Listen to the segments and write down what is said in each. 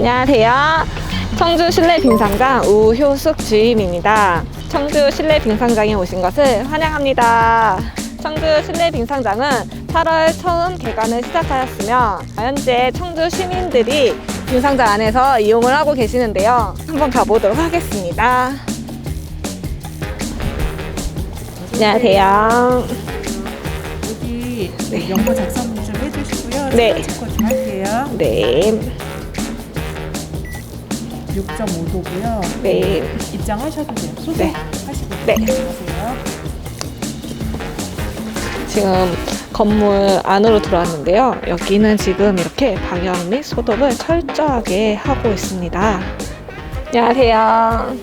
안녕하세요. 청주 실내 빙상장 우효숙 주임입니다. 청주 실내 빙상장에 오신 것을 환영합니다. 청주 실내 빙상장은 8월 처음 개관을 시작하였으며 현재 청주 시민들이 빙상장 안에서 이용을 하고 계시는데요. 한번 가보도록 하겠습니다. 안녕하세요. 여기 영어 작성 좀 해주시고요. 네. 체크 좀 할게요. 네, 6.5도고요. 네, 입장하셔도 돼요. 소독 네. 하시고 네. 하세요. 지금 건물 안으로 들어왔는데요. 여기는 지금 이렇게 방역 및 소독을 철저하게 하고 있습니다. 안녕하세요.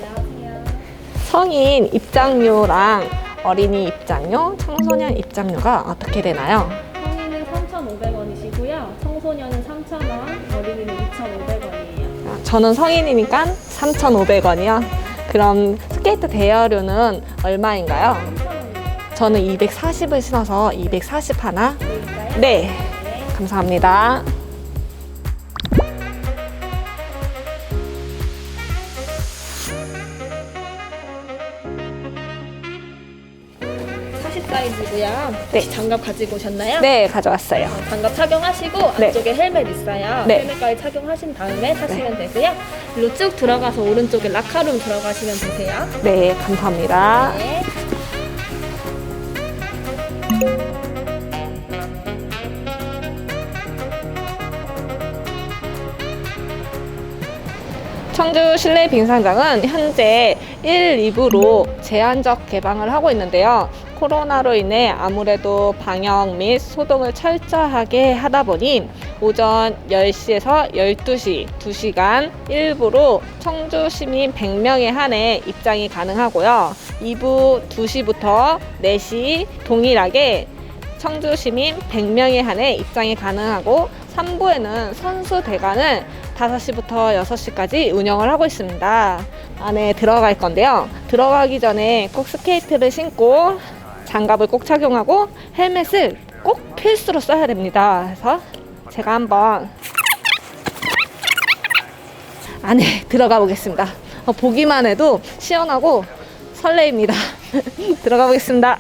성인 입장료랑 어린이 입장료, 청소년 입장료가 어떻게 되나요? 성인은 3,500원이시고요. 청소년은 저는 성인이니까 3,500원이요. 그럼 스케이트 대여료는 얼마인가요? 3,000원이요. 저는 240을 신어서 240 하나? 네. 감사합니다. 사이즈고요. 네. 혹시 장갑 가지고 오셨나요? 네, 가져왔어요. 장갑 착용하시고 네. 안쪽에 헬멧 있어요. 네. 헬멧까지 착용하신 다음에 타시면 되고요. 일로 쭉 들어가서 오른쪽에 라카룸 들어가시면 되세요. 네, 감사합니다. 네. 청주 실내 빙상장은 현재 1, 2부로 제한적 개방을 하고 있는데요. 코로나로 인해 아무래도 방역 및 소독을 철저하게 하다 보니 오전 10시에서 12시 2시간 일부로 청주 시민 100명에 한해 입장이 가능하고요. 2부 2시부터 4시 동일하게 청주 시민 100명에 한해 입장이 가능하고 3부에는 선수 대관을 5시부터 6시까지 운영을 하고 있습니다. 안에 들어갈 건데요. 들어가기 전에 꼭 스케이트를 신고 장갑을 꼭 착용하고 헬멧을 꼭 필수로 써야 됩니다. 그래서 제가 한번 안에 들어가 보겠습니다. 어, 보기만 해도 시원하고 설레입니다. 들어가 보겠습니다.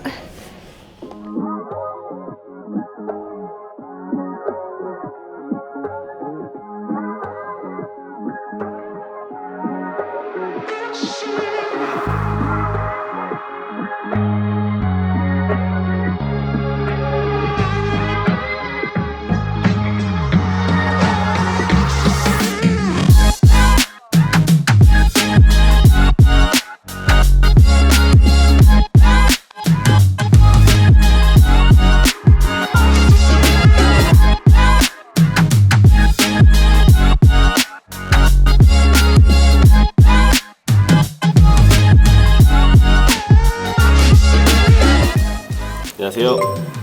안녕하세요.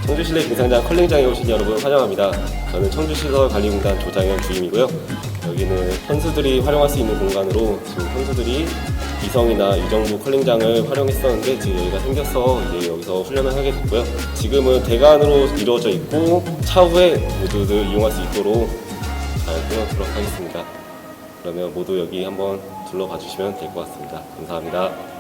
청주실내 빙상장 컬링장에 오신 여러분 환영합니다. 저는 청주시설관리공단 조장현 주임이고요. 여기는 선수들이 활용할 수 있는 공간으로 지금 선수들이 이성이나 유정부 컬링장을 활용했었는데 지금 여기가 생겨서 이제 여기서 훈련을 하게 됐고요. 지금은 대관으로 이루어져 있고 차후에 모두들 이용할 수 있도록 잘 꾸며도록 하겠습니다. 그러면 모두 여기 한번 둘러봐 주시면 될 것 같습니다. 감사합니다.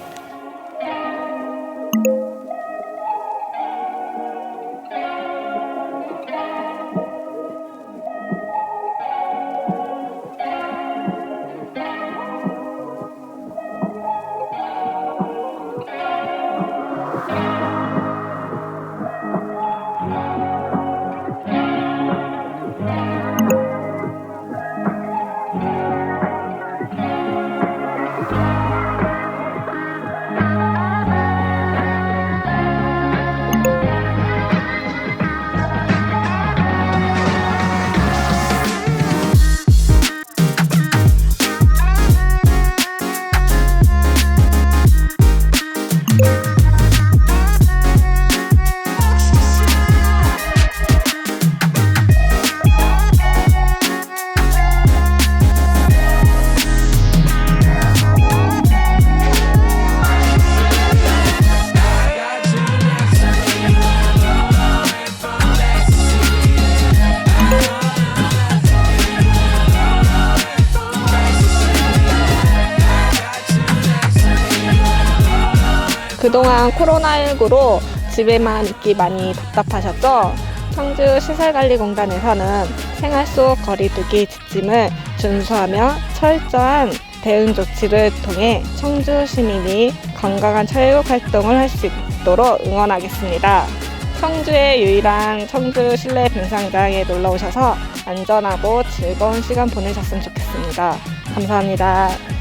그동안 코로나19로 집에만 있기 많이 답답하셨죠? 청주 시설관리공단에서는 생활 속 거리두기 지침을 준수하며 철저한 대응 조치를 통해 청주 시민이 건강한 체육 활동을 할 수 있도록 응원하겠습니다. 청주의 유일한 청주 실내 빙상장에 놀러 오셔서 안전하고 즐거운 시간 보내셨으면 좋겠습니다. 감사합니다.